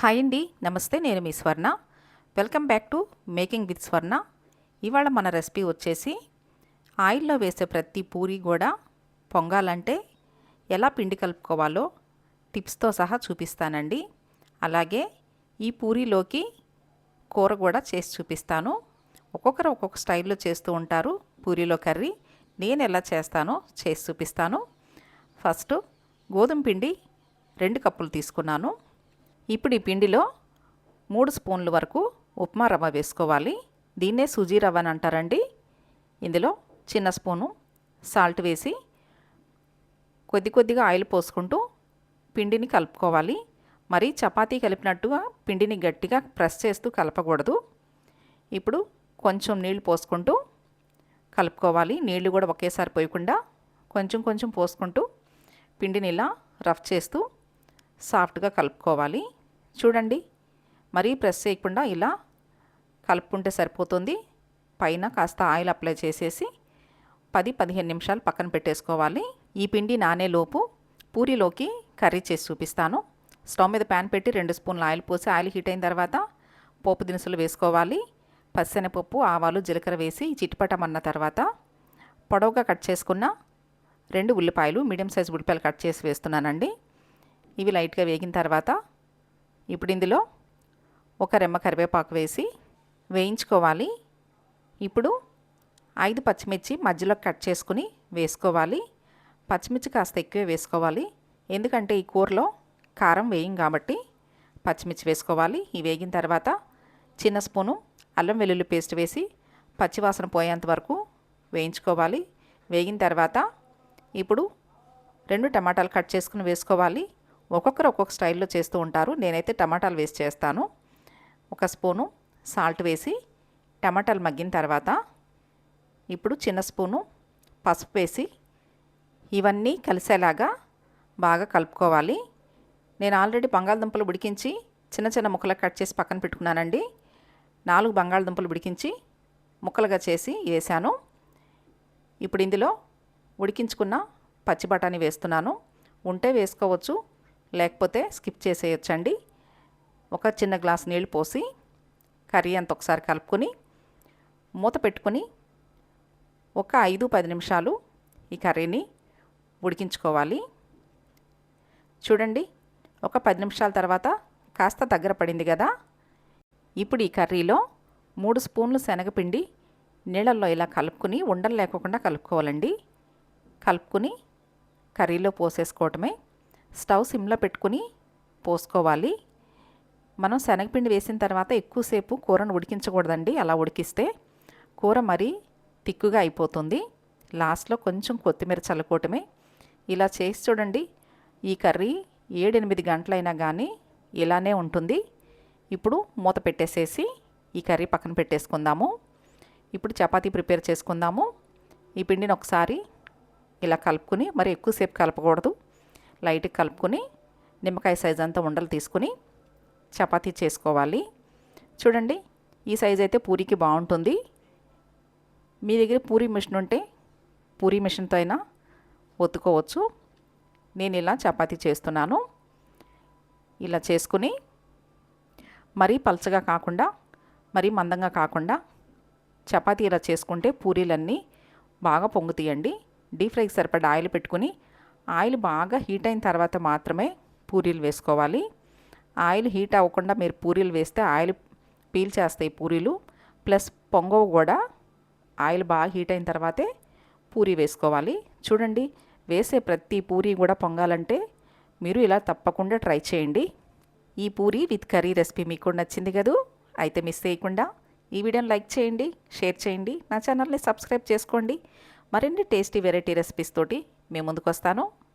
Hi అండి నమస్తే నేను మీ Swarna. Welcome back to making with Swarna ఇవాళ మన రెసిపీ వచ్చేసి ఆయిల్లో వేసే ప్రతి పూరి కూడా పొంగాలంటే ఎలా పిండి కలుపుకోవాలో టిప్స్తో సహా చూపిస్తానండి. అలాగే ఈ పూరీలోకి కూర కూడా చేసి చూపిస్తాను. ఒక్కొక్కరు ఒక్కొక్క స్టైల్లో చేస్తూ ఉంటారు పూరీలో కర్రీ. నేను ఎలా చేస్తానో చేసి చూపిస్తాను. ఫస్ట్ గోధుమ పిండి రెండు కప్పులు తీసుకున్నాను. ఇప్పుడు ఈ పిండిలో మూడు స్పూన్ల వరకు ఉప్మా రవ్వ వేసుకోవాలి. దీన్నే సూజీ రవ్వ అని అంటారండి. ఇందులో చిన్న స్పూను సాల్ట్ వేసి కొద్ది కొద్దిగా ఆయిల్ పోసుకుంటూ పిండిని కలుపుకోవాలి. మరి చపాతీ కలిపినట్టుగా పిండిని గట్టిగా ప్రెస్ చేస్తూ కలపకూడదు. ఇప్పుడు కొంచెం నీళ్ళు పోసుకుంటూ కలుపుకోవాలి. నీళ్ళు కూడా ఒకేసారి పోయకుండా కొంచెం కొంచెం పోసుకుంటూ పిండిని ఇలా రఫ్ చేస్తూ సాఫ్ట్గా కలుపుకోవాలి. చూడండి. మరీ ప్రెస్ చేయకుండా ఇలా కలుపుకుంటే సరిపోతుంది. పైన కాస్త ఆయిల్ అప్లై చేసేసి పది పదిహేను నిమిషాలు పక్కన పెట్టేసుకోవాలి. ఈ పిండి నానేలోపు పూరిలోకి కర్రీ చేసి చూపిస్తాను. స్టవ్ మీద ప్యాన్ పెట్టి రెండు స్పూన్లు ఆయిల్ పోసి ఆయిల్ హీట్ అయిన తర్వాత పోపు దినుసులు వేసుకోవాలి. పచ్చనపప్పు ఆవాలు జీలకర్ర వేసి చిటిపటమన్న తర్వాత పొడవుగా కట్ చేసుకున్న రెండు ఉల్లిపాయలు మీడియం సైజ్ ఉల్లిపాయలు కట్ చేసి వేస్తున్నానండి. ఇవి లైట్గా వేగిన తర్వాత ఇప్పుడు ఇందులో ఒక రెమ్మ కరివేపాకు వేసి వేయించుకోవాలి. ఇప్పుడు ఐదు పచ్చిమిర్చి మధ్యలో కట్ చేసుకుని వేసుకోవాలి. పచ్చిమిర్చి కాస్త ఎక్కువే వేసుకోవాలి. ఎందుకంటే ఈ కూరలో కారం వేయం కాబట్టి పచ్చిమిర్చి వేసుకోవాలి. ఈ వేగిన తర్వాత చిన్న స్పూను అల్లం వెల్లుల్లి పేస్ట్ వేసి పచ్చివాసన పోయేంత వరకు వేయించుకోవాలి. వేగిన తర్వాత ఇప్పుడు రెండు టమాటాలు కట్ చేసుకుని వేసుకోవాలి. ఒక్కొక్కరు ఒక్కొక్క స్టైల్లో చేస్తూ ఉంటారు. నేనైతే టమాటాలు వేసి చేస్తాను. ఒక స్పూను సాల్ట్ వేసి టమాటాలు మగ్గిన తర్వాత ఇప్పుడు చిన్న స్పూను పసుపు వేసి ఇవన్నీ కలిసేలాగా బాగా కలుపుకోవాలి. నేను ఆల్రెడీ బంగాళదుంపలు ఉడికించి చిన్న చిన్న ముక్కలు కట్ చేసి పక్కన పెట్టుకున్నానండి. నాలుగు బంగాళదుంపలు ఉడికించి ముక్కలుగా చేసి వేసాను ఇప్పుడు ఇందులో ఉడికించుకున్న పచ్చి బఠానీ వేస్తున్నాను. ఉంటే వేసుకోవచ్చు లేకపోతే స్కిప్ చేసేయచ్చండి. ఒక చిన్న గ్లాస్ నీళ్ళు పోసి కర్రీ అంత ఒకసారి కలుపుకొని మూత పెట్టుకొని ఒక ఐదు పది నిమిషాలు ఈ కర్రీని ఉడికించుకోవాలి. చూడండి ఒక పది నిమిషాల తర్వాత కాస్త దగ్గర పడింది కదా. ఇప్పుడు ఈ కర్రీలో మూడు స్పూన్లు శనగపిండి నీళ్ళల్లో ఇలా కలుపుకొని ఉండలు లేకుండా కలుపుకోవాలండి. కలుపుకొని కర్రీలో పోసేసుకోవటమే స్టవ్ సిమ్లో పెట్టుకుని పోసుకోవాలి. మనం శనగపిండి వేసిన తర్వాత ఎక్కువసేపు కూరను ఉడికించకూడదండి. అలా ఉడికిస్తే కూర మరీ తిక్కుగా అయిపోతుంది. లాస్ట్లో కొంచెం కొత్తిమీర చల్లుకోవటమే. ఇలా చేసి చూడండి. ఈ కర్రీ ఏడెనిమిది గంటలైనా కానీ ఇలానే ఉంటుంది. ఇప్పుడు మూత పెట్టేసేసి ఈ కర్రీ పక్కన పెట్టేసుకుందాము. ఇప్పుడు చపాతీ ప్రిపేర్ చేసుకుందాము. ఈ పిండిని ఒకసారి ఇలా కలుపుకుని మరి ఎక్కువసేపు కలపకూడదు. లైట్గా కలుపుకొని నిమ్మకాయ సైజ్ అంతా ఉండలు తీసుకుని చపాతీ చేసుకోవాలి. చూడండి ఈ సైజ్ అయితే పూరికి బాగుంటుంది. మీ దగ్గర పూరి మిషన్ ఉంటే పూరి మిషన్తో అయినా ఒత్తుకోవచ్చు. నేను ఇలా చపాతీ చేస్తున్నాను. ఇలా చేసుకుని మరీ పలచగా కాకుండా మరీ మందంగా కాకుండా చపాతీ ఇలా చేసుకుంటే పూరీలన్నీ బాగా పొంగుతీయండి. డీప్ ఫ్రైకి సరిపడా ఆయిల్ పెట్టుకుని ఆయిల్ బాగా హీట్ అయిన తర్వాత మాత్రమే పూరీలు వేసుకోవాలి. ఆయిల్ హీట్ అవ్వకుండా మీరు పూరీలు వేస్తే ఆయిల్ పీల్ చేస్తాయి పూరీలు. ప్లస్ పొంగవు కూడా ఆయిల్ బాగా హీట్ అయిన తర్వాతే పూరీ వేసుకోవాలి. చూడండి వేసే ప్రతి పూరీ కూడా పొంగాలంటే మీరు ఇలా తప్పకుండా ట్రై చేయండి. ఈ పూరీ విత్ కర్రీ రెసిపీ మీకు నచ్చింది కదూ? అయితే మిస్ చేయకుండా ఈ వీడియోని లైక్ చేయండి షేర్ చేయండి నా ఛానల్ని సబ్స్క్రైబ్ చేసుకోండి. మరిన్ని టేస్టీ వెరైటీ రెసిపీస్ తోటి మేము ముందుకు వస్తాను